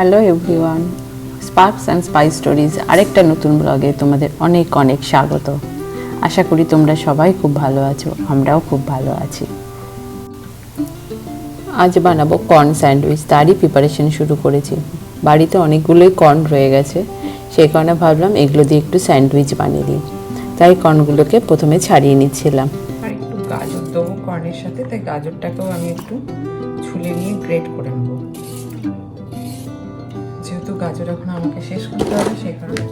Hello everyone sparks and spice stories আরেকটা নতুন ব্লগে তোমাদের অনেক অনেক স্বাগত। আশা করি তোমরা সবাই খুব ভালো আছো, আমরাও খুব ভালো আছি। আজ বানাবো কর্ন স্যান্ডউইচ তারই প্রিপারেশন শুরু করেছি। বাড়িতে অনেকগুলোই কর্ন রয়ে গেছে সেই কারণে ভাবলাম এগুলো দিয়ে একটু স্যান্ডউইচ বানিয়ে দিই। তাই কর্নগুলোকে প্রথমে ছাড়িয়ে নিচ্ছিলাম। আর একটু গাজর দেবো কর্নের সাথে, তাই গাজরটাকেও আমি একটু ছুলে নিয়ে গ্রেট করে নেব। গাজর এখন আমাকে শেষ করতে হবে সেই কারণে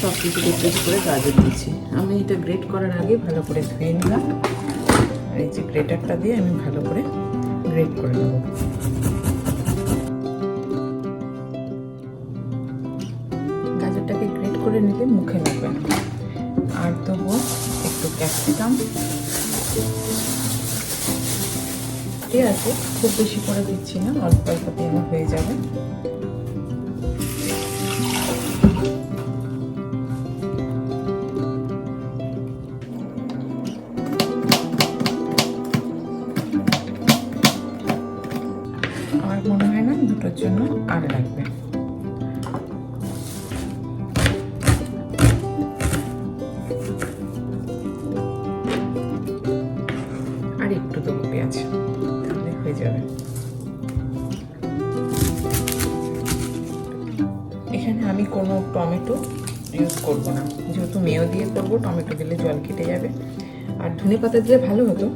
সব কিছু পিস করে গাজর দিচ্ছি আমি এটা গ্রেট করার আগে ভালো করে ধুয়ে নিলাম। আর এই যে গ্রেটারটা দিয়ে আমি ভালো করে গ্রেট করে নেব। গাজরটাকে গ্রেট করে নিলে মুখে লাগবে না। আর দেবো একটু ক্যাপসিকাম ঠিক আছে খুব বেশি করে দিচ্ছি না অল্প অল্প দিয়ে হয়ে যাবে। জন্য আর লাগবে আর একটু দেবো পেঁয়াজ তাহলে হয়ে যাবে। এখানে আমি কোনো টমেটো ইউজ করব না। যেহেতু মেয় দিয়ে করব, টমেটো দিলে জল কেটে যাবে। আর ধনে পাতা দিলে ভালো হতো।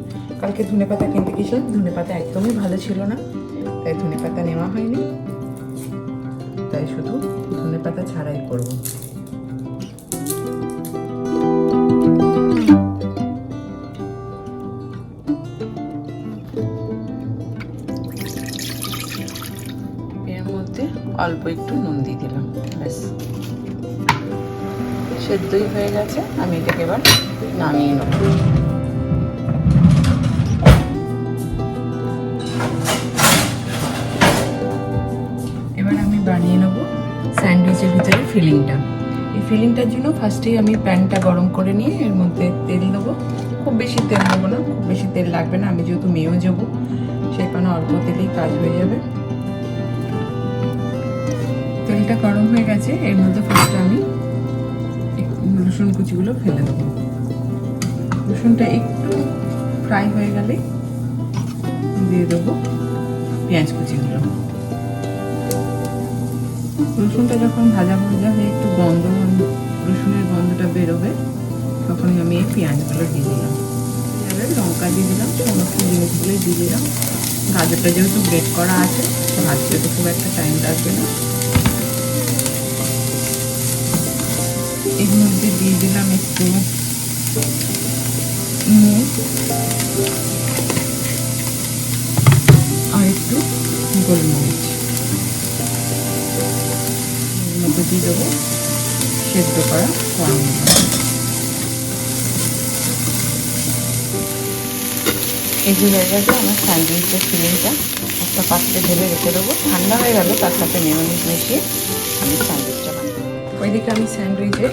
কালকে ধনে পাতা কিনতে গেছিলাম ধনে পাতা একদমই ভালো ছিল না। তাই ধনে পাতা নেওয়া হয়নি। তাই শুধু ধনে পাতা ছাড়াই করব। এর মধ্যে অল্প একটু নুন দিয়ে দিলাম, ব্যাস। সেদ্ধই হয়ে গেছে, আমি এটাকে এবার নামিয়ে নেব। ফিলিংটা এই ফিলিংটার জন্য ফার্স্টেই আমি প্যানটা গরম করে নিয়ে এর মধ্যে তেল দেবো। খুব বেশি তেল দেবো না, খুব বেশি তেল লাগবে না, আমি যেহেতু মেয়েও যাব, সেই কারণে অল্প তেলেই কাজ হয়ে যাবে। তেলটা গরম হয়ে গেছে, এর মধ্যে ফার্স্টে আমি রসুন কুচিগুলো ফেলে দেবো। রসুনটা একটু ফ্রাই হয়ে গেলে দিয়ে দেবো পেঁয়াজ কুচিগুলো। রসুনটা যখন ভাজা ভাজা হয়ে একটু গন্ধ রসুনের গন্ধটা বেরোবে, তখনই আমি এই পেঁয়াজগুলো দিয়ে দিলাম। এবারে লঙ্কা দিয়ে দিলাম, সমস্ত জিনিসগুলো দিয়ে দিলাম। গাজরটা যেহেতু গ্রেট করা আছে ভাজতে তো খুব একটা টাইম লাগবে না। এর মধ্যে দিয়ে দিলাম একটু নুন আর একটু গোলমরিচ। মধ্যে দিয়ে দেবো। সেদ্ধ করা কর্ন এই যে হয়ে গেছে আমার স্যান্ডউইচের ফিলিংটা। একটা পাত্রে ঢেলে রেখে দেবো। ঠান্ডা হয়ে গেলে তার সাথে মেয়নিজ মিশিয়ে আমি স্যান্ডউইচটা বানাবো। ওইদিকে আমি স্যান্ডউইচের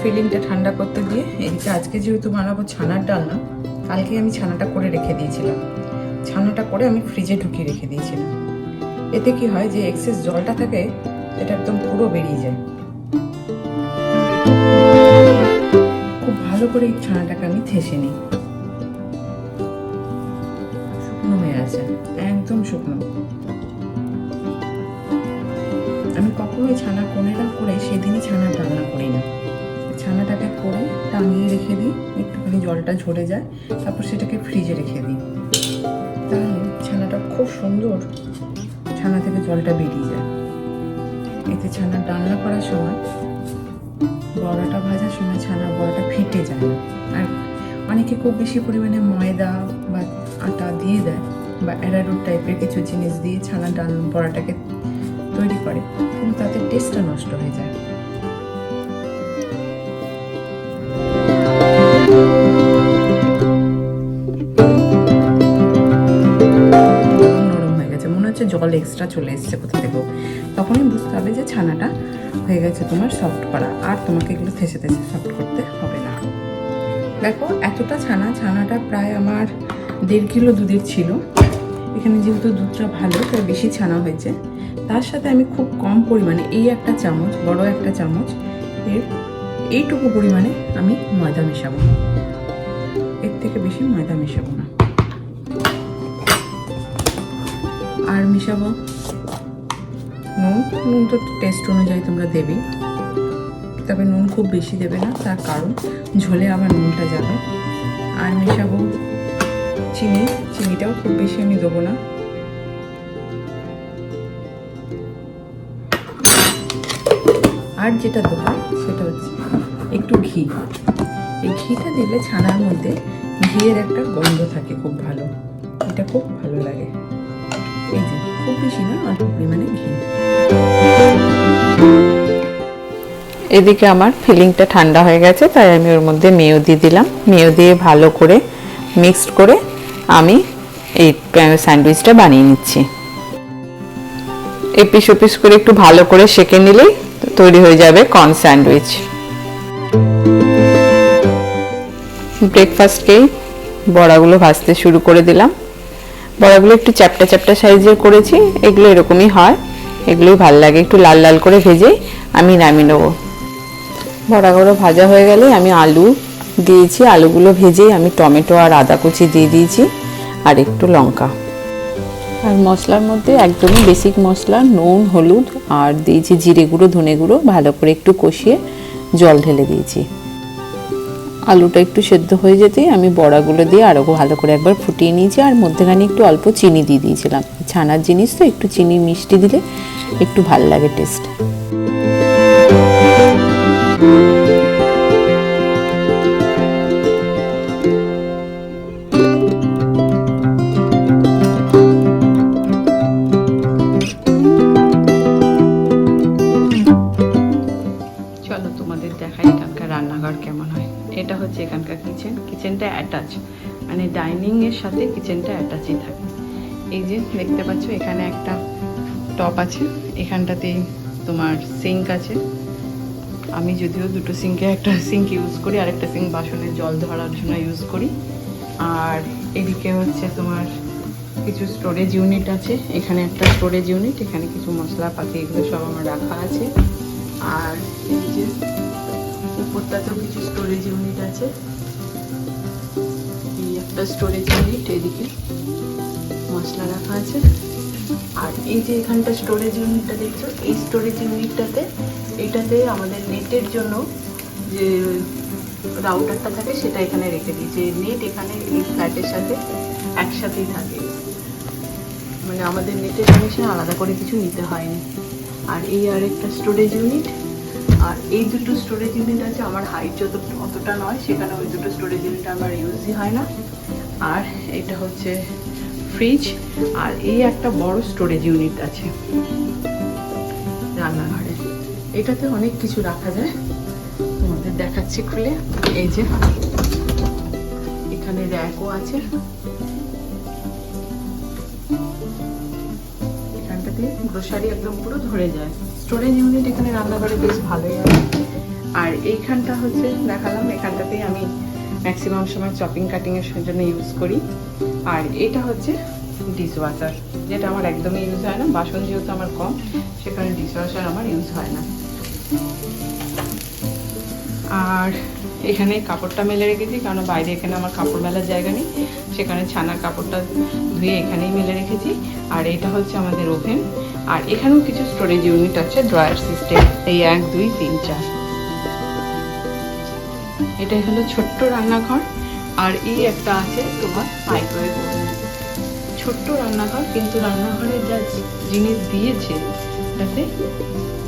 ফিলিংটা ঠান্ডা করতে দিয়ে, এদিকে আজকে যেহেতু বানাবো ছানার ডালনা কালকে আমি ছানাটা করে রেখে দিয়েছিলাম। ছানাটা করে আমি ফ্রিজে ঢুকিয়ে রেখে দিয়েছিলাম। এতে কি হয় যে এক্সেস জলটা থাকে এটা একদম পুরো বেরিয়ে যায়। খুব ভালো করে এই ছানাটাকে আমি থেসে নিই। শুকনো হয়ে আছে, একদম শুকনো। আমি কখনোই ছানা কোনেটা করে সেদিনই ছানার রান্না করি না। ছানাটাকে করে টাঙিয়ে রেখে দিই, একটুখানি জলটা ঝরে যায়, তারপর সেটাকে ফ্রিজে রেখে দিই। তাহলে ছানাটা খুব সুন্দর, ছানা থেকে জলটা বেরিয়ে যায়। এতে ছানার ডালনা করার সময় বড়াটা ভাজার সময় ছানার বড়াটা ফেটে যায়। না আর অনেকে খুব বেশি পরিমাণে ময়দা বা আটা দিয়ে দেয় বা অ্যারারুট টাইপের কিছু জিনিস দিয়ে ছানা ডাল বড়াটাকে তৈরি করে, কিন্তু তাতে টেস্টটা নষ্ট হয়ে যায়। হচ্ছে জল এক্সট্রা চলে এসেছে কোথা থেকেও। তখনই বুঝতে হবে যে ছানাটা হয়ে গেছে তোমার সফট করা। আর তোমাকে এগুলো থেসে থেসে সফট করতে হবে না। দেখো, এতটা ছানা, ছানাটা প্রায় আমার দেড় কিলো দুধের ছিল। এখানে যেহেতু দুধটা ভালো, তাই বেশি ছানা হয়েছে। তার সাথে আমি খুব কম পরিমাণে এই একটা চামচ, বড় একটা চামচ এর এইটুকু পরিমাণে আমি ময়দা মেশাবো। এর থেকে বেশি ময়দা মেশাবো না। আর মেশাবো? নুন? নুন তো টেস্ট অনুযায়ী তোমরা দেবে। তবে নুন খুব বেশি দেবে না, তার কারণ ঝোলে আবার নুনটা যাবে। আর মেশাবো চিনি। চিনিটাও খুব বেশি আমি দেবো না। আর যেটা দেবো সেটা হচ্ছে একটু ঘি। এই ঘিটা দিলে ছানার মধ্যে ঘিয়ের একটা গন্ধ থাকে খুব ভালো। এটা খুব ভালো লাগে। খুব বেশি অল্প পরিমাণে ঘি এদিকে আমার ফিলিংটা ঠান্ডা হয়ে গেছে, তাই আমি ওর মধ্যে মেয় দিয়ে দিলাম। মেয় দিয়ে ভালো করে মিক্সড করে আমি এই স্যান্ডউইচটা বানিয়ে নিচ্ছি। এপিস ওপিস করে একটু ভালো করে সেঁকে নিলেই তৈরি হয়ে যাবে কর্ন স্যান্ডউইচ। ব্রেকফাস্টকেই বড়াগুলো ভাজতে শুরু করে দিলাম। বড়াগুলো একটু চ্যাপটা চ্যাপটা সাইজের করেছি, এগুলো এরকমই হয়। এগুলোই ভালো লাগে, একটু লাল লাল করে ভেজে আমি নামিয়ে নেব। বড়াগুলো ভাজা হয়ে গেলে আমি আলু দিয়েছি, আলুগুলো ভেজেই আমি টমেটো আর আদা কুচি দিয়ে দিয়েছি, আর একটু লঙ্কা। আর মশলার মধ্যে একদমই বেসিক মশলা, নুন, হলুদ, আর দিয়েছি জিরে গুঁড়ো, ধনে গুঁড়ো, ভালো করে একটু কষিয়ে জল ঢেলে দিয়েছি। আলুটা একটু সেদ্ধ হয়ে যেতেই আমি বড়াগুলো দিয়ে আরও ভালো করে একবার ফুটিয়ে নিয়েছি, আর মধ্যেখানে একটু অল্প চিনি দিয়ে দিয়েছিলাম। ছানার জিনিস তো, একটু চিনি মিষ্টি দিলে একটু ভালো লাগে টেস্ট এর সাথে কিচেনটা অ্যাটাচই থাকে। এই যে দেখতে পাচ্ছ, এখানে একটা টপ আছে, এখানটাতে তোমার সিঙ্ক আছে। আমি যদিও দুটো সিঙ্কে, একটা সিঙ্ক ইউজ করি আর একটা সিঙ্ক বাসনের জল ধরার জন্য ইউজ করি। আর এদিকে হচ্ছে তোমার কিছু স্টোরেজ ইউনিট আছে, এখানে একটা স্টোরেজ ইউনিট এখানে কিছু মশলাপাতি এগুলো সব আমার রাখা আছে। আর এই যে উপরটাতেও কিছু স্টোরেজ ইউনিট আছে। একটা স্টোরেজ ইউনিট এদিকে মশলা রাখা আছে। আর এই যে এখানটা স্টোরেজ ইউনিটটা দেখছ, এই স্টোরেজ ইউনিটটাতে এটাতে আমাদের নেটের জন্য যে রাউটারটা থাকে, সেটা এখানে রেখে দিই। যে নেট এখানে এই ফ্ল্যাটের সাথে একসাথেই থাকে। মানে আমাদের নেটের কানেকশন আলাদা করে কিছু নিতে হয়নি। আর এই আর একটা স্টোরেজ ইউনিট আর এই দুটো স্টোরেজ ইউনিট আছে, আমার হাইট যত অতটা নয়, সেখানে ওই দুটো স্টোরেজ ইউনিট আমার ইউজই হয় না। আর এটা হচ্ছে ফ্রিজ আর এই একটা বড় স্টোরেজ ইউনিট আছে রান্নাঘরে। এটাতে অনেক কিছু রাখা যায়। তোমাদের দেখাচ্ছি খুলে। এই যে, এখানে র্যাকও আছে। এখানটাতে গ্রোসারি একদম পুরো ধরে যায়। স্টোরেজ ইউনিট এখানে রান্নাঘরে বেশ ভালোই আর এইখানটা হচ্ছে, দেখালাম, এখানটাতেই আমি ম্যাক্সিমাম সময় চপিং কাটিং এর জন্য ইউজ করি। আর এটা হচ্ছে ডিশ ওয়াশার যেটা আমার একদমই ইউজ হয় না। বাসন যেহেতু আমার কম, সেখানে ডিশ ওয়াশার আমার ইউজ হয় না। আর এখানে কাপড়টা মেলে রেখেছি, কারণ বাইরে এখানে আমার কাপড় মেলার জায়গা নেই। সেখানে ছানার কাপড়টা ধুয়ে এখানেই মেলে রেখেছি। আর এটা হচ্ছে আমাদের ওভেন আর এখানেও কিছু স্টোরেজ ইউনিট আছে ড্রয়ার সিস্টেম এই এক, দুই, তিন, চার। এটাই হলো ছোট্ট রান্নাঘর, আর এই একটা আছে তোমার মাইক্রোওয়েভ ছোট্ট রান্নাঘর, কিন্তু রান্নাঘরে যা জিনিস দিয়েছে, তাতে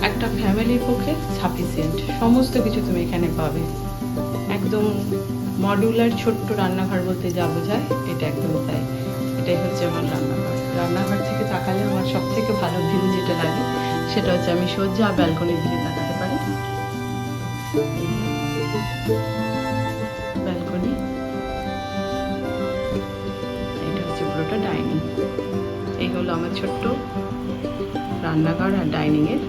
একটা ফ্যামিলির পক্ষে সাফিসিয়েন্ট সমস্ত কিছু তুমি এখানে পাবে। একদম মডিউলার ছোট্ট রান্নাঘর বলতে যা বোঝায়, এটা একদম তাই। এটাই হচ্ছে আমার রান্নাঘর। রান্নাঘর থেকে তাকালে আমার সব থেকে ভালো ভিউ যেটা লাগে, সেটা হচ্ছে আমি সোজা ব্যালকনির দিকে তাকাতে পারি। পুরোটা ডাইনিং এই হলো আমার ছোট্ট রান্নাঘর আর ডাইনিংয়ের